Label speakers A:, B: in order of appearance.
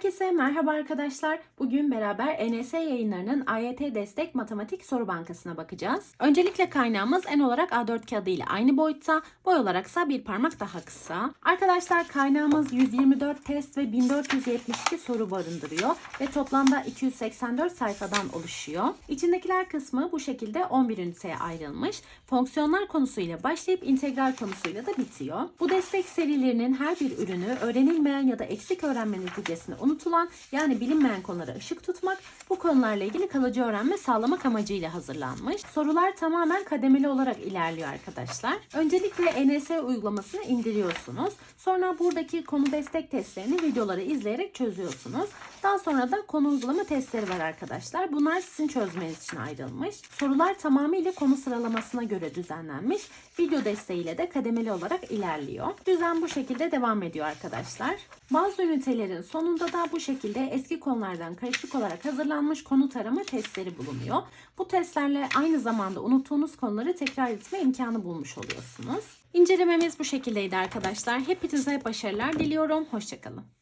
A: Herkese merhaba arkadaşlar. Bugün beraber ENS yayınlarının AYT Destek Matematik Soru Bankası'na bakacağız. Öncelikle kaynağımız en olarak A4 kağıdı ile aynı boyutta, boy olaraksa bir parmak daha kısa. Arkadaşlar kaynağımız 124 test ve 1472 soru barındırıyor ve toplamda 284 sayfadan oluşuyor. İçindekiler kısmı bu şekilde 11 üniteye ayrılmış. Fonksiyonlar konusuyla başlayıp integral konusuyla da bitiyor. Bu destek serilerinin her bir ürünü öğrenilmeyen ya da eksik öğrenme neticesinde unutulan yani bilinmeyen konulara ışık tutmak, bu konularla ilgili kalıcı öğrenme sağlamak amacıyla hazırlanmış. Sorular tamamen kademeli olarak ilerliyor arkadaşlar. Öncelikle ENS uygulamasını indiriyorsunuz. Sonra buradaki konu destek testlerini videoları izleyerek çözüyorsunuz. Daha sonra da konu uygulama testleri var arkadaşlar. Bunlar sizin çözmeniz için ayrılmış. Sorular tamamıyla konu sıralamasına göre düzenlenmiş. Video desteğiyle de kademeli olarak ilerliyor. Düzen bu şekilde devam ediyor arkadaşlar. Bazı ünitelerin sonunda da bu şekilde eski konulardan karışık olarak hazırlanmış konu tarama testleri bulunuyor. Bu testlerle aynı zamanda unuttuğunuz konuları tekrar etme imkanı bulmuş oluyorsunuz. İncelememiz bu şekildeydi arkadaşlar. Hepinize başarılar diliyorum. Hoşçakalın.